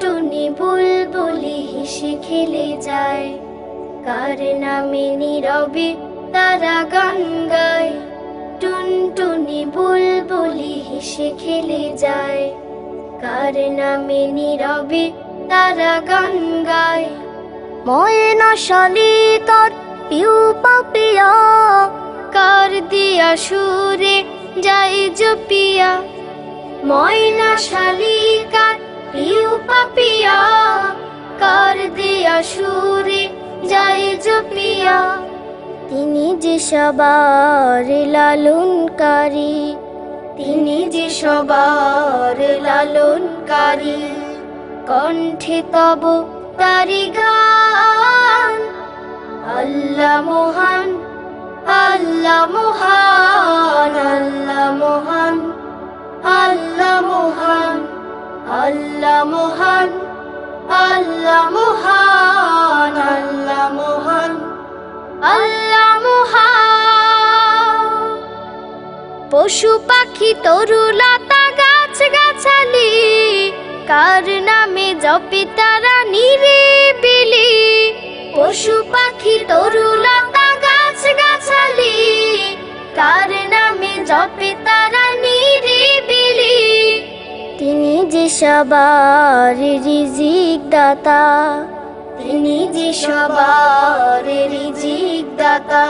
টুনটুনি বুলবুলি হেসে খেলে যায়। কার নামে নীরবে তারা গান গায়। টুনটুনি বুলবুলি হেসে খেলে যায়। কার নামে নীরবে তারা গান গায়। ময়না শালি তোর পিউ পাপিয়া কার দিয়া সুরে যাই জপিয়া। ময়না শালিকার পিউ পাপিয়া কার দিয়া সুরে যায় জপিয়া। তিনি যে সবার লালনকারী, তিনি যে সবার লালনকারী, কণ্ঠে তব তারি পশু পাখি তরুলতা গাছ গাছালি, কার নামে জপে তারা নিরিবিলি। পশু পাখি তরুলতা গাছ গাছালি, কার নামে জপে তারা নিরিবিলি। তিনি যে সবার রিজিক দাতা তিনি যে সবার রিজিক দাতা,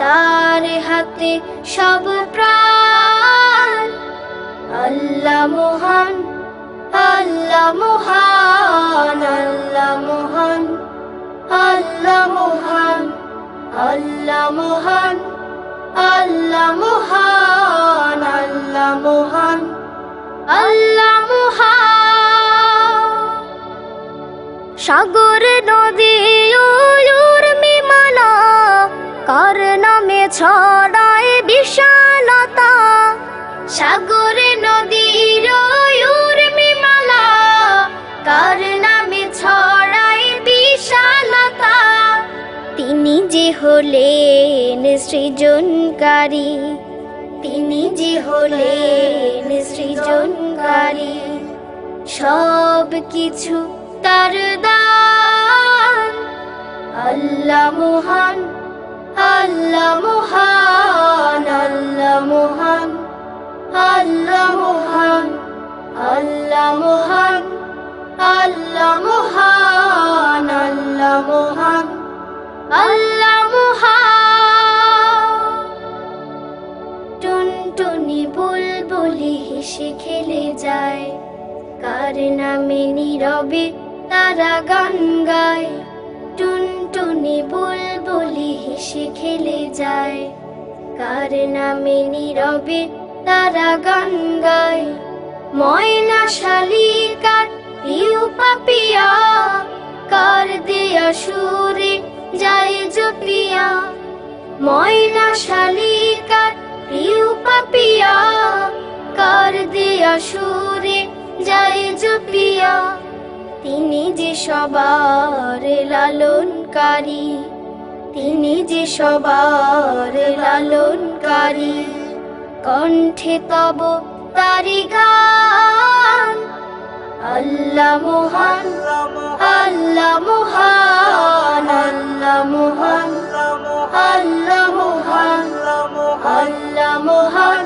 তার হাতে সব প্রাণ। আল্লাহ মহান আল্লাহ মহান আল্লাহ মহান আল্লাহ মহান আল্লাহ মহান আল্লাহ মহান আল্লাহ মহান, আল্লাহ সাগর নদী উর্মি মালা কার নামে ছড়ায় বিশালতা। সাগর নদীর উর্মি মালা কার নামে ছড়ায় বিশালতা। তিনি যে হলেন সৃজনকারী, তিনি যে হলেন সৃজনকারী সব কিছু তার দান আল্লাহ মহান আল্লাহ মহান আল্লাহ মহান আল্লাহ মহান আল্লাহ মহান আল্লাহ মহান আল্লাহ মহান আল্লাহ মহান। টুনটুনি বুলবুলি হেসে খেলে যায়, কার নামে নীরবে তারা গান গায়। টুনটুনি বুলবুলি হেসে খেলে যায়। কার নামে নীরবে তারা গান গায়। ময়না শালিকার পিউ পাপিয়া, কার দেয়া সুরে যায় জপিয়া। ময়না শালিকার পিউ পাপিয়া, কার দেয়া সুরে যায় জপিয়া। তিনি যে সবার লালনকারী, তিনি যে সবার লালনকারী, কণ্ঠে তব তারি গান। আল্লাহ মহান আল্লাহ মহান আল্লাহ মহান আল্লাহ মহান আল্লাহ মহান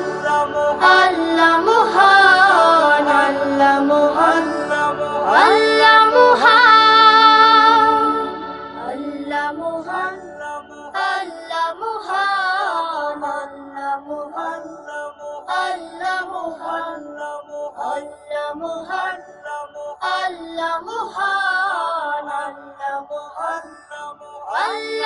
আল্লাহ মহান আল্লাহ মহান, আল্লাহ مهلا مهلا مهلا مهلا مهلا مهلا مهلا مهلا مهلا